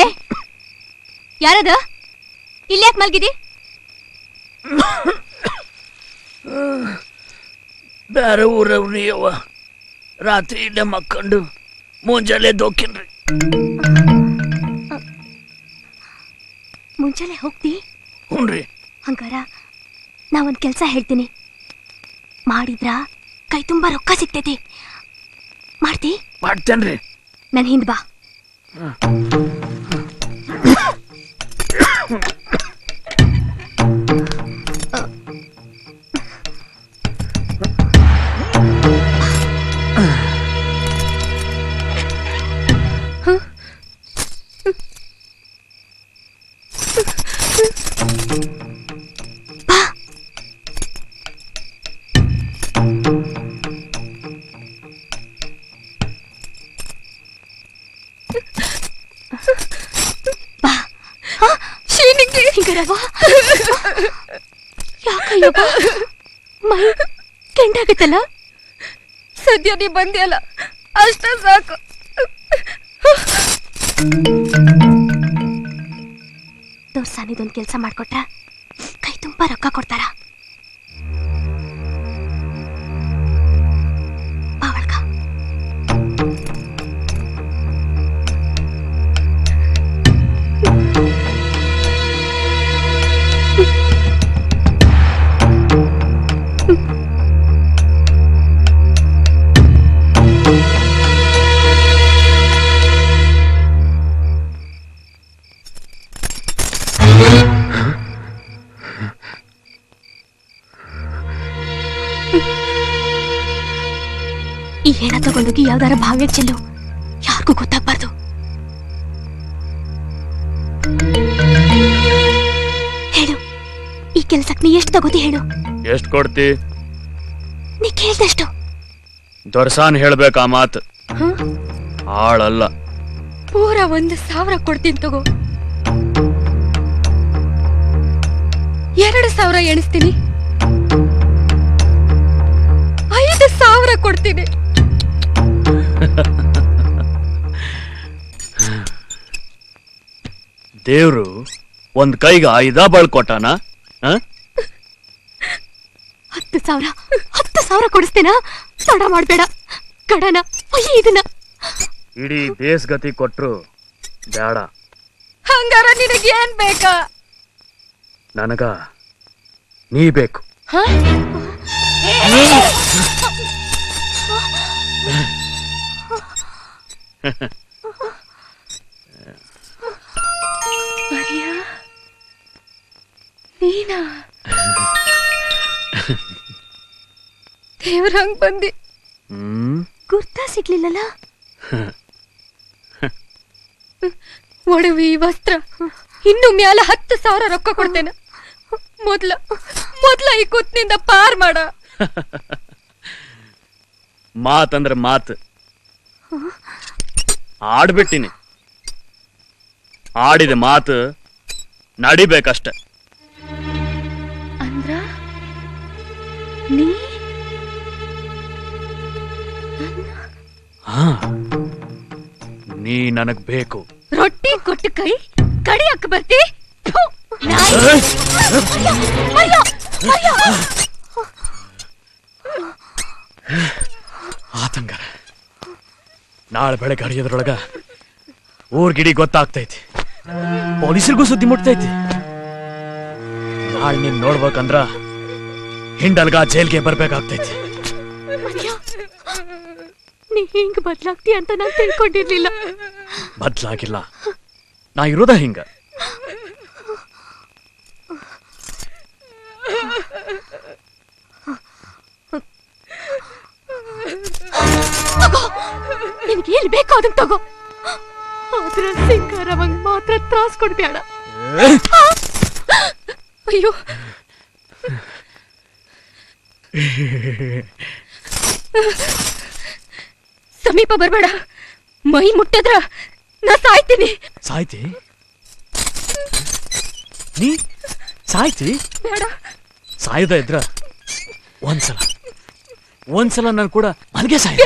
ಏ? ಯಾರದ? ಇಲ್ಲಿ ಯಾಕೆ ಮಲ್ಗಿದಿ? ಬೇರೆ ಊರವ್ರಿ ಅವ ರಾತ್ರಿ ಇಲ್ಲೇ ಮಕ್ಕಂಡು ಮುಂಜಾನೆ ದೋಕಿನ್ರಿ ಮುಂಜಾನೆ ಹೋಗ್ತಿ? ಹುನ್ರಿ. ಹಂಗಾರ ನಾ ಒಂದ್ ಕೆಲ್ಸ ಹೇಳ್ತೀನಿ. ಮಾಡಿದ್ರ ಕೈ ತುಂಬಾ ರೊಕ್ಕ ಸಿಗ್ತೈತಿ. ಮಾಡ್ತಿ? ಮಾಡ್ತೇನ್ರಿ. ನನ್ ಹಿಂದ್ ಬಾ. ಹಿಂಗಾರ ಯಾಕಯ್ಯಪ್ಪ? ಮೈ ಕೆಂಡಾಗತ್ತಲ್ಲ? ಸದ್ಯ ನೀ ಬಂದಿಯಲ್ಲ ಅಷ್ಟ ಸಾಕು. ದೋರ್ಸಾನಿದೊಂದ್ ಕೆಲಸ ಮಾಡ್ಕೊಟ್ರ? ಕೈ ತುಂಬಾ ರೊಕ್ಕ ಕೊಡ್ತಾರ? ಯಾವ್ದಾರ ಬಾವಿಗೆ ಚೆಲ್ಲು ಯಾರಿಗೂ ಗೊತ್ತಾಗ್ಬಾರ್ದು. ಹೇಳು ಈ ಕೆಲ್ಸಕ್ ನೀ ಎಷ್ಟು ತಗೋತಿ ಹೇಳು. ಎಷ್ಟು ಕೊಡ್ತಿ? ನೀ ಕೇಳ್ದಷ್ಟು. ದೊರ್ಸಾನ್ ಹೇಳ್ಬೇಕ ಆ ಮಾತ್. ಆಳಲ್ಲ ಪೂರ ಒಂದು ಸಾವಿರ ಕೊಡ್ತೀನಿ ತಗೋ. ಎರಡು ಸಾವಿರ ಎಣಿಸ್ತೀನಿ. ಐದು ಸಾವಿರ ಕೊಡ್ತೀನಿ. ದೇವ್ರು ಒಂದ್ ಕೈಗ ಐದ ಬಳ್ಕೊಟ್ಟಾನ? ಕೊಟ್ಟಾನ ಹತ್ತು ಸಾವಿರ ಹತ್ತು ಸಾವಿರ ಕೊಡಿಸ್ತೇನ? ತಡ ಮಾಡ್ಬೇಡ. ಕಡನ ಇದನ್ನ. ಇಡೀ ದೇಶಗತಿ ಕೊಟ್ರು ಬೇಡ ಹಂಗಾರ ನಿನಗೆ ಏನ್ ಬೇಕಾ? ನನಗ ನೀ ಬೇಕು. ಮರಿಯಾ? ನೀನಾ? ದೇವ್ರಂಗ್ ಬಂದಿ. ಹ್ಮ್? ಗುರ್ತ ಸಿಗ್ಲಿಲ್ಲಲ್ಲ ಒಡವಿ ವಸ್ತ್ರ ಇನ್ನು ಮ್ಯಾಲ ಹತ್ತು ಸಾವಿರ ರೊಕ್ಕ ಕೊಡ್ತೇನೆ. ಮೊದ್ಲ ಮೊದ್ಲ ಈ ಕುತ್ನಿಂದ ಪಾರ್ ಮಾಡ. ಮಾತಂದ್ರ ಮಾತ್. ಆಡ್ಬಿಟ್ಟಿನಿ. ಆಡಿದ ಮಾತು ನಡಿಬೇಕಷ್ಟ. ಅಂದ್ರ? ನೀ? ಹಾ. ನೀ ನನಗ್ ಬೇಕು. ರೊಟ್ಟಿ ಕೊಟ್ಟು ಕೈ ಕಡಿಯಕ್ ಬರ್ತಿ? ಥು, ನಾಯಿ. ಅಯ್ಯೋ, ಅಯ್ಯೋ. ಆತಂಗಾರ ನಾಳೆ ಬೆಳಗ್ಗೆ ಹರಿಯೋದ್ರೊಳಗ ಊರ್ ಗಿಡಿ ಗೊತ್ತಾಗ್ತೈತಿ. ಪೊಲೀಸರಿಗೂ ಸುದ್ದಿ ಮುಟ್ತೈತಿ. ನಾಳೆ ನೀನ್ ನೋಡ್ಬೇಕಂದ್ರ ಹಿಂಡಲ್ಗ ಜೈಲ್ಗೆ ಬರ್ಬೇಕಾಗ್ತೈತಿ. ನೀ ಹಿಂಗ್ ಬದ್ಲಾಗ್ತಿ ಅಂತ ನಾನ್ ತಿಳ್ಕೊಂಡಿರ್ಲಿಲ್ಲ. ಬದ್ಲಾಗಿಲ್ಲ. ನಾ ಇರೋದ ಹಿಂಗ. ನಿನ್ಗೆ ಎಲ್ಲಿ ಬೇಕೋ ಅದನ್ನ ತಗೋ. ಆದ್ರ ಸಿಂಗಾರವಂಗ್ ಮಾತ್ರ ತ್ರಾಸ್ ಕೊಡ್ಬೇಡ. ಅಯ್ಯೋ. ಸಮೀಪ ಬರ್ಬೇಡ. ಮೈ ಮುಟ್ಟದ್ರ ನಾ ಸಾಯ್ತೀನಿ. ಸಾಯ್ತಿ? ನೀ ಸಾಯ್ತಿ? ಬೇಡ. ಸಾಯದ ಇದ್ರ ಒಂದ್ಸಲ. ಒಂದ್ಸಲ ನಾನು ಕೂಡ ಮಲ್ಗೆ ಸಾಯ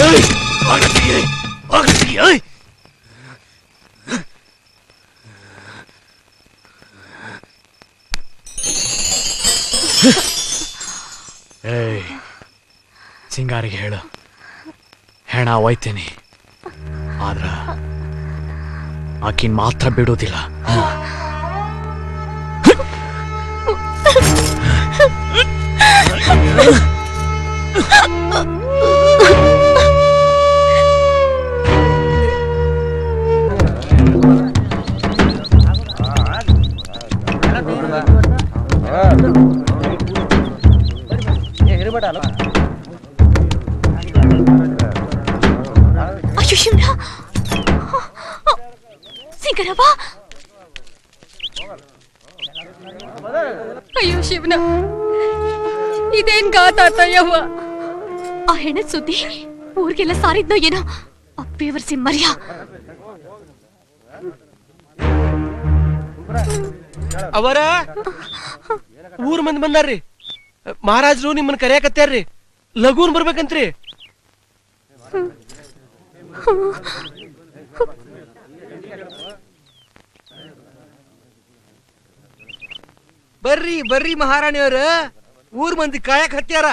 ಏಯ್! ಬಾಗ್ಲು ತೆಗೀರಿ, ಬಾಗ್ಲು ತೆಗಿ, ಏಯ್! ಏಯ್ ಸಿಂಗಾರಿಗೆ ಹೇಳು ಹೆಣ ಒಯ್ತೀನಿ ಆದ್ರ ಆಕಿನ್ ಮಾತ್ರ ಬಿಡೋದಿಲ್ಲ. ಇದೇನ್ ಗಾತಾತಯ್ಯವ್ವ ಆ ಹೆಣದ ಸುದ್ದಿ ಊರಿಗೆಲ್ಲ ಸಾರಿದ್ನೋ ಏನೋ? ಅಪ್ಪೇವರ್ ಸಿಂಹರ್ಯ ಅವರ? ಊರ್ ಮಂದಿ ಬಂದಾರ್ರಿ. ಮಹಾರಾಜರು ನಿಮ್ಮನ್ನ ಕರೆಯಕತ್ತಾರ್ರಿ. ಲಘೂನ್ ಬರ್ಬೇಕಂತ್ರಿ. ಬರ್ರಿ ಬರ್ರಿ ಮಹಾರಾಣಿಯವ್ರ. ಊರ್ ಮಂದಿ ಕಾಯಕ್ ಹತ್ಯಾರ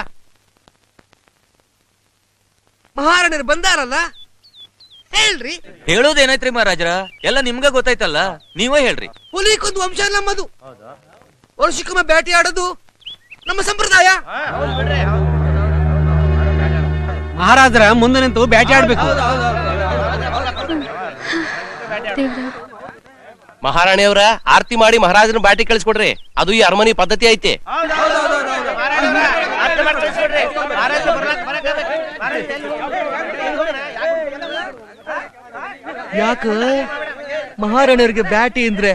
ಮಹಾರಾಣರು ಬಂದಾರಲ್ಲ ಹೇಳ್ರಿ ಹೇಳೋದೇನೈತ್ರಿ ಮಹಾರಾಜರ ಎಲ್ಲ ನಿಮ್ಗ ಗೊತ್ತಾಯ್ತಲ್ಲ ನೀವೇ ಹೇಳ್ರಿ ಹುಲಿಕೊಂದು ವಂಶ ನಮ್ಮದು ವರ್ಷಕ್ಕೊಮ್ಮೆ ಬೇಟೆ ಆಡೋದು ನಮ್ಮ ಸಂಪ್ರದಾಯ ಮಹಾರಾಜರ ಮುಂದೆ ನಿಂತು ಬೇಟೆ ಆಡ್ಬೇಕು ಮಹಾರಾಣಿಯವರ ಆರತಿ ಮಾಡಿ ಮಹಾರಾಜನ ಬಾಟಿ ಕಳಿಸ್ಕೊಡ್ರಿ. ಅದು ಈ ಅರಮನಿ ಪದ್ಧತಿ ಐತೆ. ಯಾಕ? ಮಹಾರಾಣಿಯವ್ರಿಗೆ ಬ್ಯಾಟಿ ಅಂದ್ರೆ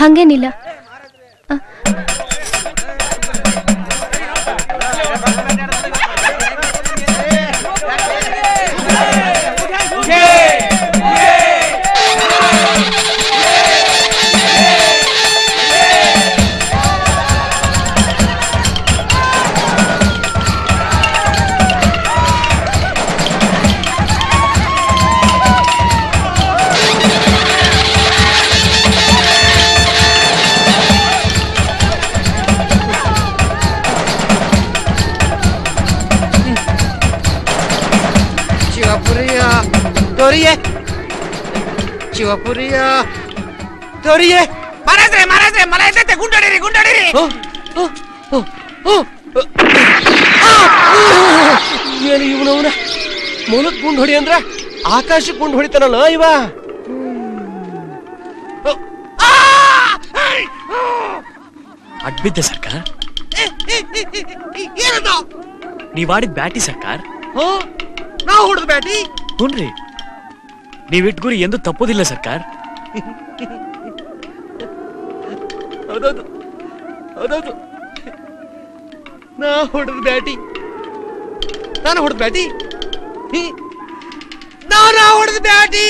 ಹಂಗೇನಿಲ್ಲ. ಶಿವಪುರಿಯ ತೋರಿಯೇ ಮಹಾರಾಜ್ರೆ ಮಹಾರಾಜ್ರೆ ಮಲ ಎತ್ತೈತೆ ಗುಂಡಾಡಿರಿ ಗುಂಡಾಡಿರಿ ಏನು ಇವನವನ ಮೂಲಕ್ ಗುಂಡ್ ಹೊಡಿ ಅಂದ್ರ ಆಕಾಶಕ್ಕೆ ಗುಂಡ್ ಹೊಡಿತಾನಲ್ಲ ಇವ ಅಡ್ಬಿದ್ದೆ ಸರ್ಕಾರ್ ಏನದ? ನೀವಾಡಿದ ಬ್ಯಾಟಿ ಸರ್ಕಾರ್ ನಾವು ಹೊಡೆದ ಬ್ಯಾಟಿ ಹುನ್ರಿ ನೀವಿಟ್ ಗುರಿ ಎಂದು ತಪ್ಪುದಿಲ್ಲ ಸರ್ಕಾರ್. ಹೌದೌದು. ಹೌದೌದು. ನಾ ಹೊಡೆದ ಬ್ಯಾಟಿ. ನಾನು ಹೊಡೆದ ಬ್ಯಾಟಿ. ನಾ ನಾನು ಹೊಡೆದ ಬ್ಯಾಟಿ.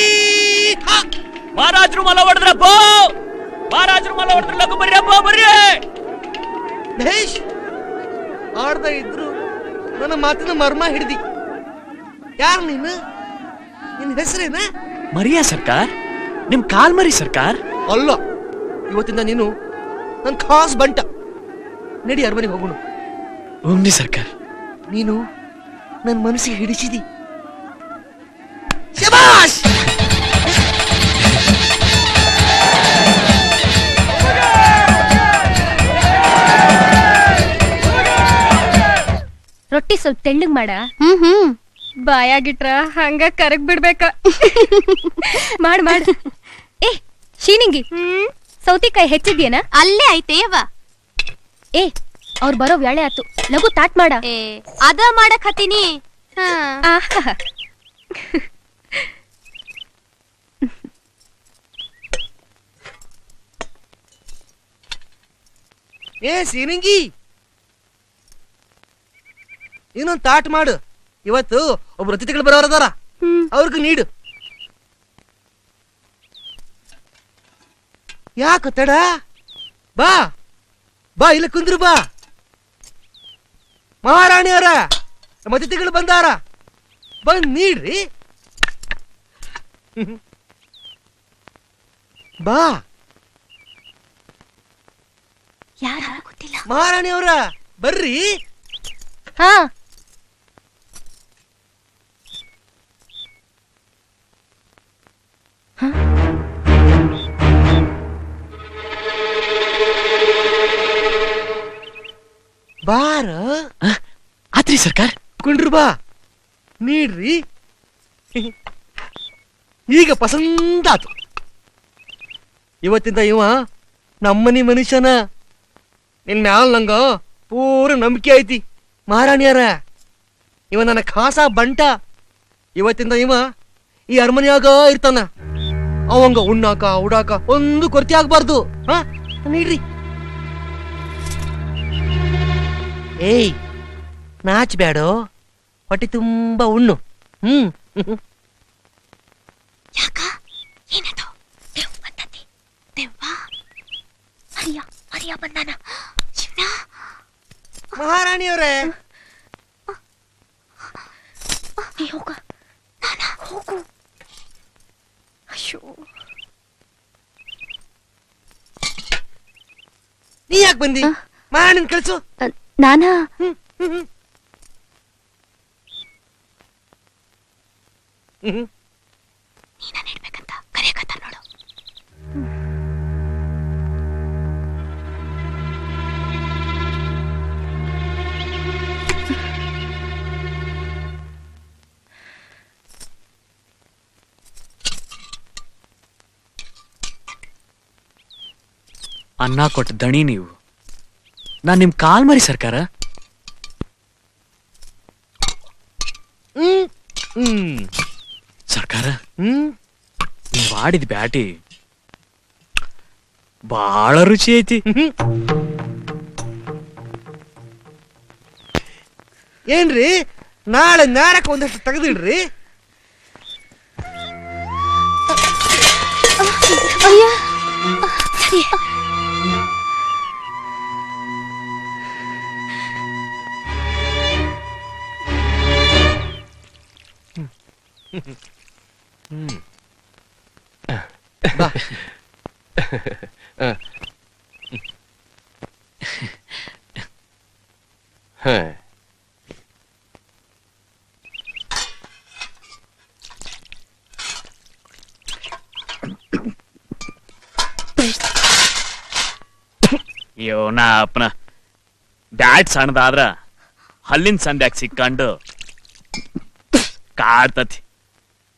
ಹ. ಮಹಾರಾಜರು ಮಲ ಹೊಡೆದ್ರಪ್ಪ ಮಹಾರಾಜರು ಮಲ ಹೊಡೆದ್ರ ಲಗು ಬರ್ರಿ ಅಪ್ಪ ಬರ್ರಿ. ಮಹೇಶ್ ಆಡ್ದ ಇದ್ರು ನನ್ನ ಮಾತಿನ ಮರ್ಮ ಹಿಡ್ದಿ. ಯಾರು ನೀನು? ನಿನ್ನ ಹೆಸರೇನ? ಮರಿಯಾ ಸರ್ಕಾರ್? ನಿಮ್ ಕಾಲ್ ಮರಿ ಸರ್ಕಾರ್? ಅಲ್ಲ ಇವತ್ತಿಂದ ನೀನು ನನ್ನ ಖಾಸ್ ಬಂಟ. ನಡಿ ಅರಮನೆಗೆ ಹೋಗೋಣ. ಉಂಡಿ ಸರ್ಕಾರ್. ನೀನು ನನ್ನ ಮನಸ್ಸಿಗೆ ಹಿಡಿಸಿದಿ. ಶಬಾಷ್! ರೊಟ್ಟಿ ಸ್ವಲ್ಪ ತೆಳ್ಳಗ್ ಮಾಡ. ಹ್ಮ್ ಹ್ಮ್. ಬಾಯಾಗಿಟ್ರ ಹಂಗ ಕರಗ್ ಬಿಡ್ಬೇಕ. ಮಾಡ್ ಮಾಡ್. ಏ ಶೀನಿಂಗಿ ಸೌತಿಕಾಯಿ ಹೆಚ್ಚಿದ್ಯೇನ? ಅಲ್ಲೇ ಐತೆ ಯವ್ವ. ಏ ಅವ್ರು ಬರೋ ವ್ಯಾಳೆ ಆತು. ಲಘು ತಾಟ್ ಮಾಡ. ಏ ಅದ ಮಾಡಕ್ ಹತ್ತೀನಿ. ಹಾ. ಆಹಾ ಏ ಸೀನಿಂಗಿ ಇನ್ನೊಂದು ತಾಟ್ ಮಾಡು. ಇವತ್ತು ಒಬ್ರು ಅತಿಥಿಗಳು ಬರೋರದಾರ ಅವ್ರಿಗೆ ನೀಡು. ಯಾಕ ತಡ ಬಾ. ಬಾ ಇಲ್ಲ ಕುಂದ್ರು ಬಾ. ಮಹಾರಾಣಿಯವರ ನಮ್ಮ ಅತಿಥಿಗಳು ಬಂದಾರ. ಬಂದ್ ನೀಡ್ರಿ. ಬಾ. ಯಾರ ಗೊತ್ತಿಲ್ಲ. ಮಹಾರಾಣಿ ಮಹಾರಾಣಿಯವರ ಬರ್ರಿ. ಹಾ. ಬಾರ. ಆತ್ರಿ ಸರ್ಕಾರ. ಕುಂಡ್ರು ಬಾ. ನೀಡ್ರಿ. ಈಗ ಪಸಂದಾತು ಇವತ್ತಿಂದ ಇವ ನಮ್ಮನಿ ಮನುಷ್ಯನ. ನಿನ್ ಮ್ಯಾಲ ನಂಗ ಪೂರ ನಂಬಿಕೆ ಐತಿ. ಮಹಾರಾಣಿಯರ ಇವ ನನ್ನ ಖಾಸ ಬಂಟ. ಇವತ್ತಿಂದ ಇವ ಈ ಅರಮನೆಯಾಗ ಇರ್ತಾನ. ಅವಂಗ ಉಣ್ಣಾಕ ಉಡಾಕ ಒಂದು ಕೊರತೆ ಆಗ್ಬಾರ್ದು ಹಾ ನೀಡ್ರಿ ಏಯ್ ನಾಚ್ ಬ್ಯಾಡೋ ಹೊಟ್ಟೆ ತುಂಬಾ ಉಣ್ಣು ಹ್ಮ್ ಯಾಕ ಏನದು ದೇವ್ ಬಂದತಿ ದೇವ್ವ ಹರಿಯ ಹರಿಯ ಬಂದಾನ ಶಿವನ ಮಹಾರಾಣಿಯವರೇ ನೀ ಹೋಗ ನಾನ ಹೋಗು ನೀ ಯಾಕೆ ಬಂದಿ? ಕಳ್ಸು ನಾನ ಹ್ಮ್, ಹ್ಮ್. ನೀನ ನೀಡ್ಬೇಕಂತ ಕರೆಯಕತ್ತ ಅನ್ನ ಕೊಟ್ಟ ದಣಿ ನೀವು. ನಾನ್ ನಿಮ್ ಕಾಲ್ ಮರಿ ಸರ್ಕಾರ. ಸರ್ಕಾರ. ಹ್ಮ್. ನೀವ್ ಆಡಿದ ಬ್ಯಾಟಿ ಬಹಳ ರುಚಿ ಐತಿ. ಏನ್ರಿ? ನಾಳೆ ನಾರಕ ಒಂದಷ್ಟು ತೆಗೆದಿಡ್ರಿ. ಅಯ್ಯ. ಸರಿ ಅಯ್ಯೋ ನಾ ಅಪ್ಪನ ಬ್ಯಾಟ್ ಸಣ್ಣದಾದ್ರ ಹಲ್ಲಿನ ಸಂದ್ಯಾಗ ಸಿಕ್ಕಂಡು ಕಾಡ್ತತಿ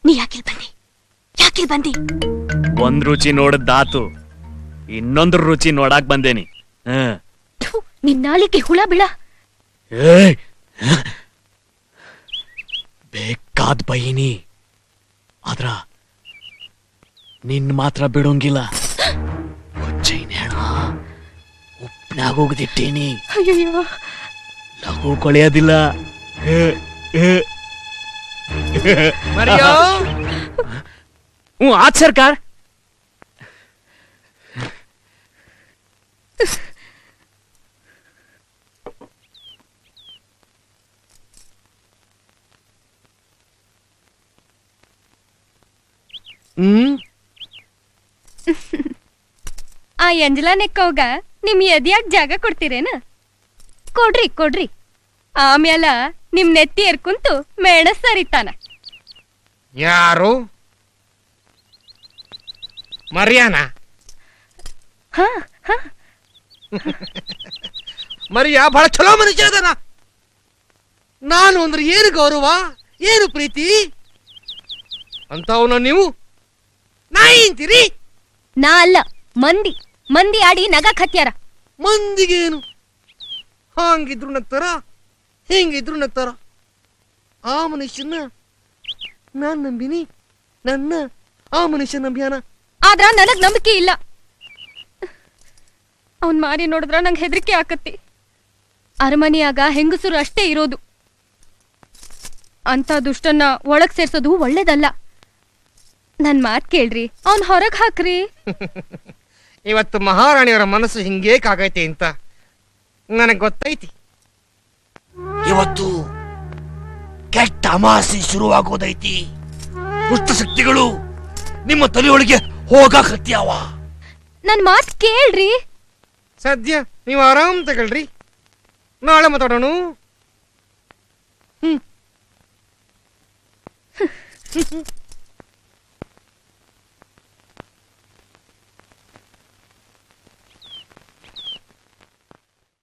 ನೀ ಯಾಕಿಲ್ ಬಂದಿ ಯಾಕಿಲ್ ಬಂದಿ ಒಂದ್ ರುಚಿ ನೋಡದ್ದಾತು ಇನ್ನೊಂದ್ರ ರುಚಿ ನೋಡಾಕ್ ಬಂದೇನಿ. ಹ್ಮ್ ಥು, ನಿನ್ ನಾಲಿಗೆ ಹುಳ ಬಿಳ. ಏಯ್! ಬೇಕಾದ್ ಬೈನಿ. ಆದ್ರ ನಿನ್ ಮಾತ್ರ ಬಿಡೋಂಗಿಲ್ಲ. ಕೊಚ್ಚೈನ್ ಹೆಣ ಉಪ್ನಾಗ ಹೋಗ್ದಿಟ್ಟೇನಿ. ಅಯ್ಯಯ್ಯೋ. ಲಘು ಕೊಳೆಯೋದಿಲ್ಲ. ಏ, ಏ. ಮರಿಯೋ? ಹ್ಞೂ ಆತ್ ಸರ್ಕಾರ ಹ್ಮ್? ಆ ಎಂಜಲಾ ನೆಕ್ಕೋಗ ನಿಮ್ ಎದ್ಯಾಕ್ ಜಾಗ ಕೊಡ್ತೀರೇನ? ಕೊಡ್ರಿ ಕೊಡ್ರಿ. ಆಮ್ಯಾಲ ನಿಮ್ ನೆತ್ತಿ ಏರ್ಕುಂತು ಮೇಣಸ್ ಸರಿತಾನ. ಯಾರು? ಮರಿಯಾನ? ಹಾ ಹಾ. ಮರಿಯ ಬಹಳ ಚಲೋ ಮನುಷ್ಯ ಅದನ ನಾನು ಅಂದ್ರೆ ಏನು ಗೌರವ? ಏನು ಪ್ರೀತಿ? ಅಂತವನ ನೀವು? ನಾಯಿ ಅಂತೀರಿ ನಾ ಅಲ್ಲ ಮಂದಿ. ಮಂದಿ ಆಡಿ ನಗ ಕತ್ಯಾರ ಮಂದಿಗೇನು ಹಂಗಿದ್ರು ನಗ್ತಾರ ಹಿಂಗಿದ್ರು ನಗ್ತಾರ. ಆ ಮನುಷ್ಯನ ನಾನ್ ನಂಬಿನಿ? ನನ್ನ? ಆ ಮನುಷ್ಯ ನಂಬ್ಯಾನ? ಆದ್ರ ನನಗ್ ನಂಬಿಕೆ ಇಲ್ಲ. ಅವನ್ ಮಾರಿ ನೋಡಿದ್ರ ನಂಗೆ ಹೆದರಿಕೆ ಆಕತ್ತಿ. ಅರಮನೆಯಾಗ ಹೆಂಗಸರು ಅಷ್ಟೇ ಇರೋದು. ಅಂತ ದುಷ್ಟನ್ನ ಒಳಗ್ ಸೇರ್ಸೋದು ಒಳ್ಳೇದಲ್ಲ. ನನ್ ಮಾತ್ ಕೇಳ್ರಿ ಅವನ್ ಹೊರಗ್ ಹಾಕ್ರಿ. ಇವತ್ತು ಮಹಾರಾಣಿಯವರ ಮನಸ್ಸು ಹಿಂಗೇಕಾಗೈತೆ ಅಂತ ನನಗೆ ಗೊತ್ತೈತಿ. ಇವತ್ತು ಕೆಟ್ಟ ಅಮಾಸೆ ಶುರುವಾಗೋದೈತಿ. ದುಷ್ಟ ಶಕ್ತಿಗಳು ನಿಮ್ಮ ತಲೆಯೊಳಗೆ ಹೋಗಾಕತ್ಯಾವ. ನನ್ ಮಾತ್ ಕೇಳ್ರಿ. ಸದ್ಯ ನೀವು ಆರಾಮ್ ತಗೊಳ್ರಿ. ನಾಳೆ ಮಾತಾಡೋಣ. ಹ್ಮ್.